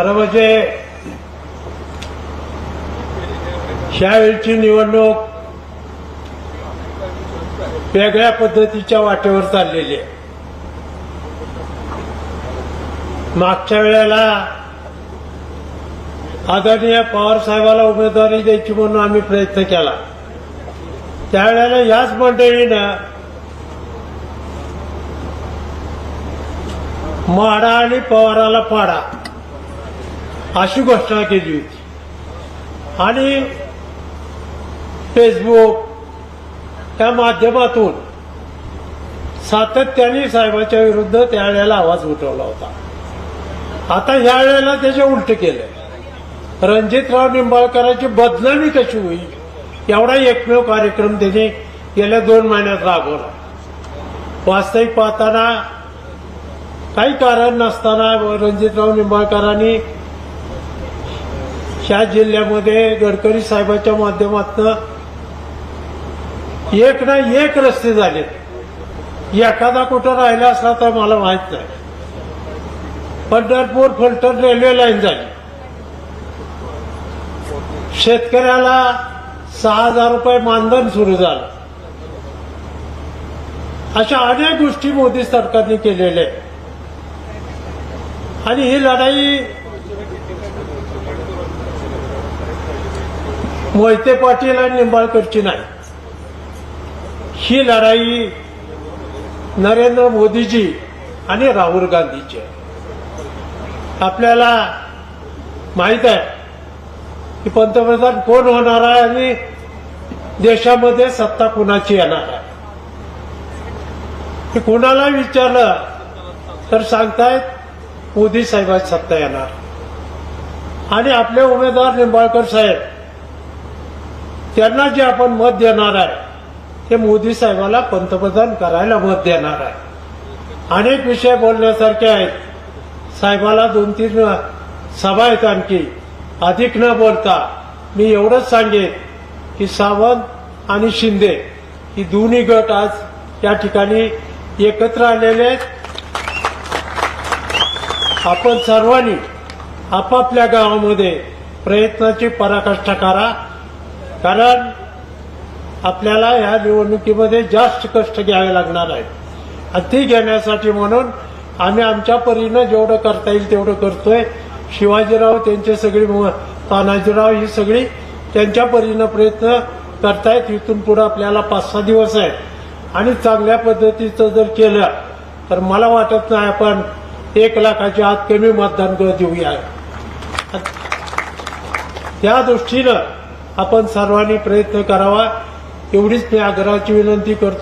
खरं म्हणजे ह्यावेळची निवडणूक वेगळ्या पद्धतीच्या वाटेवर चाललेली आहे. मागच्या वेळेला आदरणीय पवार साहेबाला उमेदवारी द्यायची म्हणून आम्ही प्रयत्न केला. त्यावेळेला याच मंडळीनं माडा आणि पवाराला पाडा. अशी घोषणा केली होती. आणि फेसबुक त्या माध्यमातून सातत्याने साहेबाच्या विरुद्ध त्यावेळेला आवाज उठवला होता. आता ह्या वेळेला त्याचे उलट केलं. रणजितराव निंबाळकरांची बदनामी कशी होईल? एवढा एकमेव कार्यक्रम त्याने गेल्या दोन महिन्यात राबवला. वास्तविक पाहताना काही कारण नसताना रणजितराव निंबाळकरांनी ह्या जिल्ह्यामध्ये गडकरी साहेबांच्या माध्यमातून एक ना एक रस्ते झालेत एखादा कुठं राहिला असला तर मला माहीत नाही. पंढरपूर फलटण रेल्वे लाईन झाली. शेतकऱ्याला सहा हजार रुपये मानधन सुरू झालं. अशा अनेक गोष्टी मोदी सरकारने केलेल्या आहेत. आणि ही लढाई मोहिते पाटील आणि निंबाळकरची नाही. ही लढाई नरेंद्र मोदीजी आणि राहुल गांधीची आहे. आपल्याला माहीत आहे की पंतप्रधान कोण होणार आहे आणि देशामध्ये सत्ता कुणाची येणार आहे? हे कुणाला विचारलं तर सांगतायत मोदी साहेबांची सत्ता येणार. आणि आपले उमेदवार निंबाळकर साहेब त्यांना जे आपण मत देणार आहे ते मोदी साहेबाला पंतप्रधान करायला मत देणार आहे. अनेक विषय बोलण्यासारखे आहेत. साहेबाला दोन तीन सभा आहेत आणखी. अधिक न बोलता मी एवढंच सांगेन की सावंत आणि शिंदे ही दोन्ही गट आज या ठिकाणी एकत्र आलेले आहेत. आपण सर्वांनी आपापल्या गावामध्ये प्रयत्नाची पराकाष्ठा करा. कारण आपल्याला या निवडणुकीमध्ये जास्त कष्ट घ्यावे लागणार आहेत. आणि ती घेण्यासाठी म्हणून आम्ही आमच्या परीनं जेवढं करता येईल तेवढं करतोय. शिवाजीराव त्यांचे सगळी तानाजीराव ही सगळी त्यांच्या परीनं प्रयत्न करतायत. इथून पुढे आपल्याला पाच सहा दिवस आहेत. आणि चांगल्या पद्धतीचं जर केलं तर मला वाटत नाही आपण एक लाखाच्या आत कमी मतदान ग- देऊया. त्या दृष्टीनं आपण सर्वांनी प्रयत्न करावा. एवढीच मी आग्रहाची विनंती करतो.